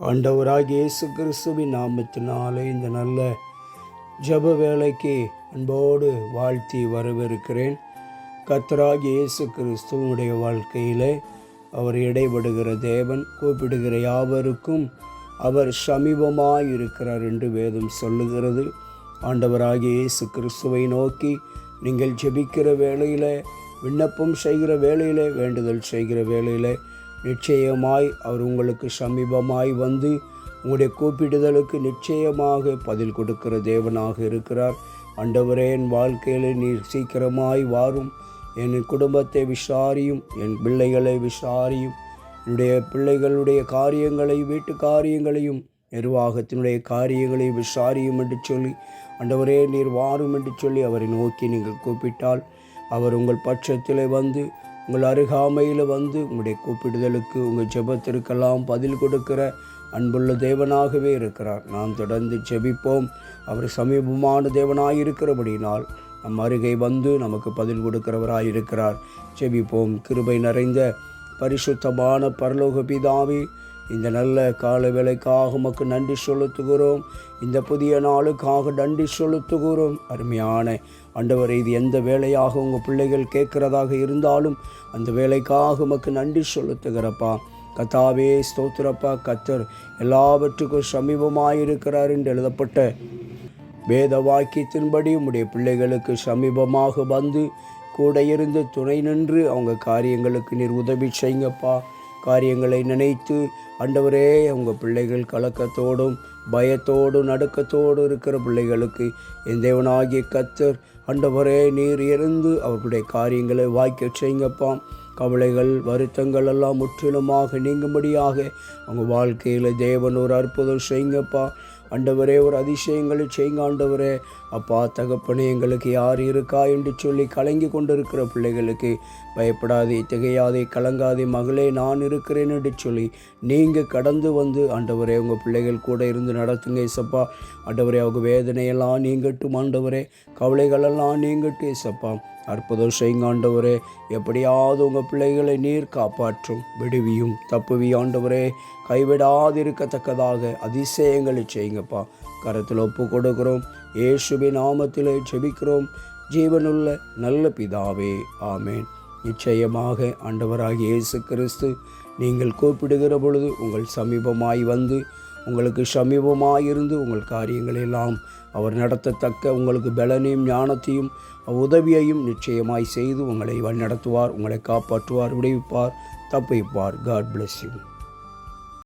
ஆண்டவராக இயேசு கிறிஸ்துவின் நாமத்தினாலே இந்த நல்ல ஜெப வேலைக்கு அன்போடு வாழ்த்தி வரவிருக்கிறேன் கத்தராக இயேசு கிறிஸ்துவனுடைய வாழ்க்கையிலே அவர் இடைபடுகிற தேவன் கூப்பிடுகிற யாவருக்கும் அவர் சமீபமாக இருக்கிறார் என்று வேதம் சொல்லுகிறது. ஆண்டவராக இயேசு கிறிஸ்துவை நோக்கி நீங்கள் ஜெபிக்கிற வேளையில் விண்ணப்பம் செய்கிற வேளையிலே வேண்டுதல் செய்கிற வேளையிலே நிச்சயமாய் அவர் உங்களுக்கு சமீபமாய் வந்து உங்களுடைய கூப்பிடுதலுக்கு நிச்சயமாக பதில் கொடுக்கிற தேவனாக இருக்கிறார். அண்டவரே என் வாழ்க்கையில் நீர் சீக்கிரமாய் வாரும். என் குடும்பத்தை விசாரியும் என் பிள்ளைகளை விசாரியும். என்னுடைய பிள்ளைகளுடைய காரியங்களை வீட்டு காரியங்களையும் நிர்வாகத்தினுடைய காரியங்களை விசாரியும் என்று சொல்லி அண்டவரே நீர் வாரும் என்று சொல்லி அவரை நோக்கி நீங்கள் கூப்பிட்டால் அவர் உங்கள் பட்சத்தில் வந்து உங்கள் அருகாமையில் வந்து உங்களுடைய கூப்பிடுதலுக்கு உங்கள் ஜெபத்திற்கெல்லாம் பதில் கொடுக்கிற அன்புள்ள தேவனாகவே இருக்கிறார். நாம் தொடர்ந்து ஜெபிப்போம். அவர் சமீபமான தேவனாய் இருக்கிறபடினால் நம் அருகே வந்து நமக்கு பதில் கொடுக்கிறவராய் இருக்கிறார் ஜெபிப்போம். கிருபை நிறைந்த பரிசுத்தமான பரலோக பிதாவே இந்த நல்ல கால வேலைக்காக உமக்கு நன்றி செலுத்துகிறோம். இந்த புதிய நாளுக்காக நன்றி செலுத்துகிறோம். அருமையான ஆண்டவர் இது எந்த வேலையாக உங்கள் பிள்ளைகள் கேட்கிறதாக இருந்தாலும் அந்த வேலைக்காக உமக்கு நன்றி செலுத்துகிறப்பா. கத்தாவே ஸ்தோத்திரப்பா கத்தர் எல்லாவற்றுக்கும் சமீபமாயிருக்கிறார் என்று எழுதப்பட்ட வேத வாக்கியத்தின்படி உம்முடைய பிள்ளைகளுக்கு சமீபமாக வந்து கூட இருந்து துணை நின்று அவங்க காரியங்களுக்கு நீர் உதவி செய்யுங்கப்பா. காரியங்களை நினைத்து ஆண்டவரே அவங்க பிள்ளைகள் கலக்கத்தோடும் பயத்தோடும் நடுக்கத்தோடும் இருக்கிற பிள்ளைகளுக்கு என் தேவனாகிய கத்தர் ஆண்டவரே நீர் இருந்து அவர்களுடைய காரியங்களை வாய்க்க செய்யுங்கப்பா. கவலைகள் வருத்தங்கள் எல்லாம் முற்றிலுமாக நீங்கும்படியாக அவங்க வாழ்க்கையில் தேவன் ஒரு அற்புதம் செய்யுங்கப்பா. ஆண்டவரே ஒரு அதிசயங்களை செய்யுங்க ஆண்டவரே. அப்பா தகப்பனே எங்களுக்கு யார் இருக்கா என்று சொல்லி கலங்கி கொண்டிருக்கிற பிள்ளைகளுக்கு பயப்படாதே திகையாதே கலங்காதே மகளே நான் இருக்கிறேன் என்று சொல்லி நீங்கள் கடந்து வந்து ஆண்டவரே உங்கள் பிள்ளைகள் கூட இருந்து நடத்துங்க இசப்பா ஆண்டவரே அவங்க வேதனையெல்லாம் நீங்கட்டும் ஆண்டவரே கவலைகளெல்லாம் நீங்கட்டும் இசப்பா அற்புதம் செய்யுங்க ஆண்டவரே எப்படியாவது உங்கள் பிள்ளைகளை நீர் காப்பாற்றும் விடுவியும் தப்புவி ஆண்டவரே. கைவிடாதிருக்கத்தக்கதாக அதிசயங்களை செய்யுங்கப்பா. கரத்தில் ஒப்பு கொடுக்கிறோம். இயேசுவின் நாமத்தில் செபிக்கிறோம். ஜீவனுள்ள நல்ல பிதாவே ஆமேன். நிச்சயமாக ஆண்டவராகிய இயேசு கிறிஸ்து நீங்கள் கூப்பிடுகிற பொழுது உங்கள் சமீபமாய் வந்து உங்களுக்கு சமீபமாயிருந்து உங்கள் காரியங்களெல்லாம் அவர் நடத்தத்தக்க உங்களுக்கு பலனையும் ஞானத்தையும் உதவியையும் நிச்சயமாய் செய்து உங்களை வழிநடத்துவார் உங்களை காப்பாற்றுவார் விடுவிப்பார் தப்பிப்பார். God bless you